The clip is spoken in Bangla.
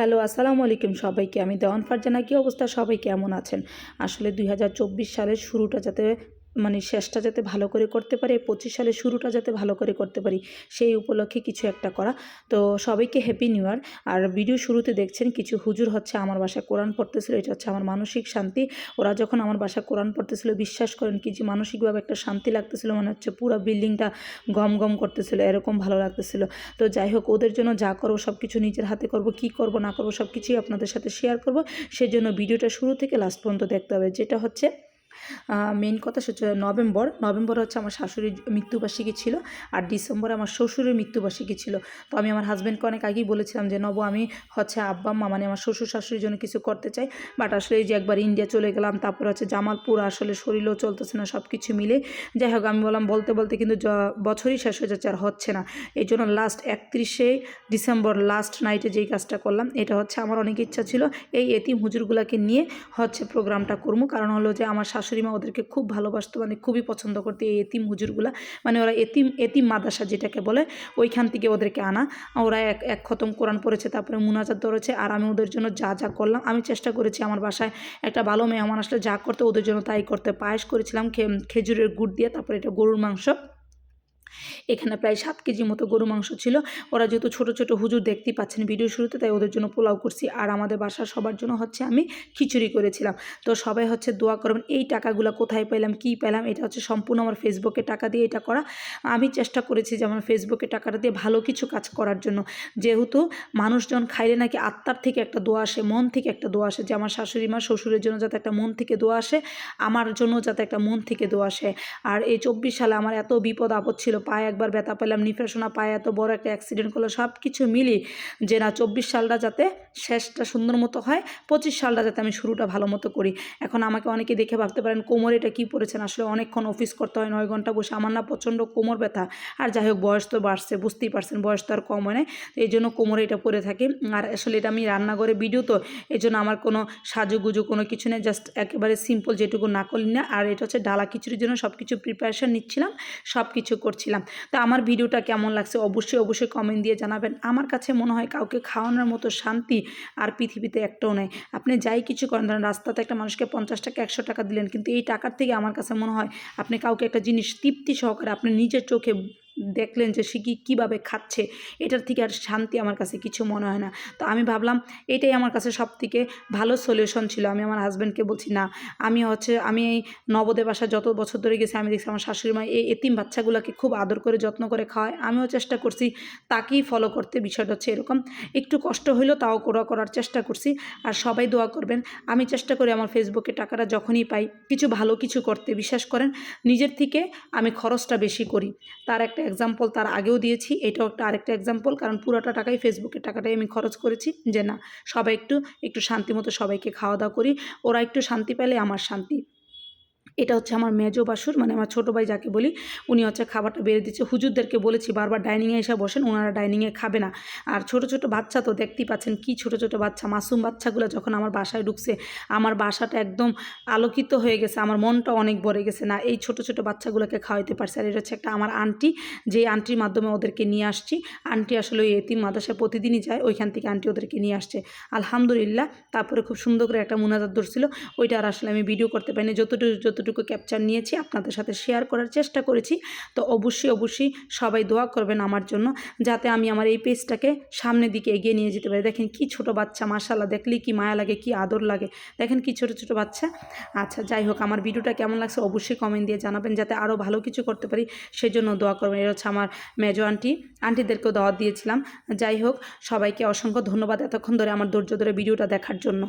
হ্যালো, আসসালামু আলাইকুম সবাইকে। আমি দেওয়ান ফারজানা। কী অবস্থা? সবাই কেমন আছেন? আসলে দুই হাজার চব্বিশ সালের শুরুটা যাতে মানে শেষটা যাতে ভালো করে করতে পারি পঁচিশ সালের শুরুটা যাতে ভালো করে করতে পারি, সেই উপলক্ষে কিছু একটা করা। তো সবাইকে হ্যাপি নিউ ইয়ার আর ভিডিও শুরুতে দেখছেন কিছু হুজুর হচ্ছে আমার বাসায় কোরআন পড়তেছিল, এটা হচ্ছে আমার মানসিক শান্তি। ওরা যখন আমার বাসায় কোরআন পড়তেছিল, বিশ্বাস করেন কি যে মানসিকভাবে একটা শান্তি লাগতেছিল, মনে হচ্ছে পুরো বিল্ডিংটা গম গম করতেছিল, এরকম ভালো লাগতেছিল। তো যাই হোক, ওদের জন্য যা করব সব কিছু নিজের হাতে করব, কি করব, না করব সব কিছুই আপনাদের সাথে শেয়ার করব। সেজন্য ভিডিওটা শুরু থেকে লাস্ট পর্যন্ত দেখতে হবে, যেটা হচ্ছে মেন কথা নভেম্বর। নভেম্বর হচ্ছে আমার শাশুড়ির মৃত্যুবার্ষিকী ছিল আর ডিসেম্বরে আমার শ্বশুরের মৃত্যুবার্ষিকী ছিল। তো আমি আমার হাজব্যান্ডকে অনেক আগেই বলেছিলাম যে, নব, আমি হচ্ছে আব্বা মা মানে আমার শ্বশুর শাশুড়ির জন্য কিছু করতে চাই। বাট আসলে এই যে একবার ইন্ডিয়া চলে গেলাম, তারপর হচ্ছে জামালপুর আসলে শরীরও চলতেছে না সব কিছু মিলে। যাই হোক, আমি বললাম, বলতে বলতে কিন্তু বছরই শেষ হয়ে যাচ্ছে আর হচ্ছে না। এই জন্য লাস্ট একত্রিশে ডিসেম্বর লাস্ট নাইটে যেই কাজটা করলাম, এটা হচ্ছে আমার অনেক ইচ্ছা ছিল। এই এতিম হুজুরগুলোকে নিয়ে হচ্ছে প্রোগ্রামটা করব। কারণ হলো যে, আমার শাশুড়ি মা ওদেরকে খুব ভালোবাসতো মানে খুবই পছন্দ করতো এই এতিম হুজুরগুলা। মানে ওরা এতিম এতিম মাদাসা যেটাকে বলে, ওইখান থেকে ওদেরকে আনা। ওরা এক এক খতম কোরআন পড়েছে, তারপরে মুনাজাত ধরেছে, আর আমি ওদের জন্য যা যা করলাম, আমি চেষ্টা করেছি আমার বাসায় একটা ভালো মেয়ে আমার আসলে যা করতে, ওদের জন্য তাই করতে। পায়েস করেছিলাম খেজুরের গুড় দিয়ে, তারপরে এটা গরুর মাংস। এখানে প্রায় সাত কেজি মতো গরু মাংস ছিল। ওরা যেহেতু ছোট ছোট হুজুর দেখতেই পাচ্ছেন ভিডিও শুরুতে, তাই ওদের জন্য পোলাও করছি। আর আমাদের বাসার সবার জন্য হচ্ছে আমি খিচুড়ি করেছিলাম। তো সবাই হচ্ছে দোয়া করবেন, এই টাকাগুলো কোথায় পেলাম, কী পেলাম, এটা হচ্ছে সম্পূর্ণ আমার ফেসবুকে টাকা দিয়ে এটা করা। আমি চেষ্টা করেছি যে আমার ফেসবুকে টাকাটা দিয়ে ভালো কিছু কাজ করার জন্য। যেহেতু মানুষজন খাইলে নাকি আত্মার থেকে একটা দোয়া আসে, মন থেকে একটা দোয়া আসে, যে আমার শাশুড়ি মা শ্বশুরের জন্য যাতে একটা মন থেকে দোয়া আসে, আমার জন্য যাতে একটা মন থেকে দোয়া আসে। আর এই চব্বিশ সালে আমার এত বিপদ আপদ ছিল পায়ে একবার ব্যথা পেলাম নিফেশনা পায়ে এত বড় একটা অ্যাক্সিডেন্ট করল সব কিছু মিলি যে না চব্বিশ সালটা যাতে শেষটা সুন্দর মতো হয়, পঁচিশ সালটা যাতে আমি শুরুটা ভালো মতো করি। এখন আমাকে অনেকে দেখে ভাবতে পারেন কোমরে এটা কী পড়েছেন আসলে অনেকক্ষণ অফিস করতে হয়, নয় ঘণ্টা বসে। আমার না প্রচণ্ড কোমর ব্যথা। আর যাই হোক, বয়স তো বাড়ছে, বুঝতেই পারছেন, বয়স তো আর কম হয় তো এই জন্য কোমরে এটা পরে থাকে। আর আসলে এটা আমি রান্নাঘরে ভিডিও তো, এই জন্য আমার কোনো সাজুগুজু কোনো কিছু নেই জাস্ট একেবারে সিম্পল যেটুকু না করলি না। আর এটা হচ্ছে ডালা খিচুড়ির জন্য সব কিছু প্রিপারেশান নিচ্ছিলাম সব কিছু করছিলাম। তো আমার ভিডিওটা কেমন লাগছে অবশ্যই অবশ্যই কমেন্ট দিয়ে জানাবেন। আমার কাছে মনে হয় কাউকে খাওয়ানোর মতো শান্তি আর পৃথিবীতে একটাও নেই। আপনি যাই কিছু করেন, ধরেন রাস্তাতে একটা মানুষকে পঞ্চাশ টাকা, একশো টাকা দিলেন, কিন্তু এই টাকার থেকে আমার কাছে মনে হয় আপনি কাউকে একটা জিনিস তৃপ্তি সহকারে আপনি নিজের চোখে দেখলেন যে সে কী কীভাবে খাচ্ছে, এটার থেকে আর শান্তি আমার কাছে কিছু মনে হয় না। তো আমি ভাবলাম, এটাই আমার কাছে সব থেকে ভালো সলিউশন ছিল। আমি আমার হাজব্যান্ডকে বলছি, না, আমি হচ্ছে, আমি এই নবদে বাসা যত বছর ধরে গেছি, আমি দেখছি আমার শাশুড়ি মা এই এতিম বাচ্চাগুলোকে খুব আদর করে, যত্ন করে খাওয়ায়। আমিও চেষ্টা করছি তাকেই ফলো করতে, বিষয়টা হচ্ছে এরকম। একটু কষ্ট হইলেও তাও করা, করার চেষ্টা করছি। আর সবাই দোয়া করবেন, আমি চেষ্টা করি আমার ফেসবুকে টাকাটা যখনই পাই, কিছু ভালো কিছু করতে। বিশ্বাস করেন, নিজের থেকে আমি খরচটা বেশি করি। তার একটা এক্সাম্পল তার আগেও দিয়েছি, এটাও একটা আরেকটা এক্সাম্পল কারণ পুরোটা টাকাই ফেসবুকের টাকাটাই আমি খরচ করেছি, যে না, সবাই একটু একটু শান্তি মতো সবাইকে খাওয়া দাওয়া করি, ওরা একটু শান্তি পেলে আমার শান্তি। এটা হচ্ছে আমার মেজো বাসুর মানে আমার ছোটো ভাই যাকে বলি, উনি হচ্ছে খাবারটা বেড়ে দিচ্ছে। হুজুরদেরকে বলেছি বারবার ডাইনিংয়ে এসে বসেন, ওনারা ডাইনিংয়ে খাবে না। আর ছোট ছোট বাচ্চা তো দেখতেই পাচ্ছেন কি ছোট ছোট বাচ্চা, মাসুম বাচ্চাগুলো যখন আমার বাসায় ঢুকছে, আমার বাসাটা একদম আলোকিত হয়ে গেছে, আমার মনটা অনেক ভরে গেছে। না, এই ছোট ছোট বাচ্চাগুলোকে খাওয়াইতে পারছে। আর এটা হচ্ছে একটা আমার আন্টি যে আন্টির মাধ্যমে ওদেরকে নিয়ে আসছি। আন্টি আসলে ওই এতিম মাদ্রাসায় প্রতিদিনই যায়, ওইখান থেকে আন্টি ওদেরকে নিয়ে আসছে। আলহামদুলিল্লাহ, তারপরে খুব সুন্দর করে একটা মুনাজাত ধরছিল। ওইটা আর আসলে আমি ভিডিও করতে পারিনি। যতটুকু যতটুকু ক্যাপচার নিয়েছি আপনাদের সাথে শেয়ার করার চেষ্টা করেছি। তো অবশ্যই অবশ্যই সবাই দোয়া করবেন আমার জন্য যাতে আমি আমার এই পেজটাকে সামনের দিকে এগিয়ে নিয়ে যেতে পারি। দেখেন কি ছোট বাচ্চা মাশাল্লাহ দেখলেই কি মায়া লাগে, কি আদর লাগে। দেখেন কি ছোট ছোট বাচ্চা। আচ্ছা যাই হোক, আমার ভিডিওটা কেমন লাগছে অবশ্যই কমেন্ট দিয়ে জানাবেন যাতে আরও ভালো কিছু করতে পারি। সেজন্য দোয়া করবেন। এটা হচ্ছে আমার মেজো আন্টি আন্টিদেরকেও দাওয়াত দিয়েছিলাম। যাই হোক, সবাইকে অসংখ্য ধন্যবাদ এতক্ষণ ধরে আমার ধৈর্য ধরে ভিডিওটা দেখার জন্য।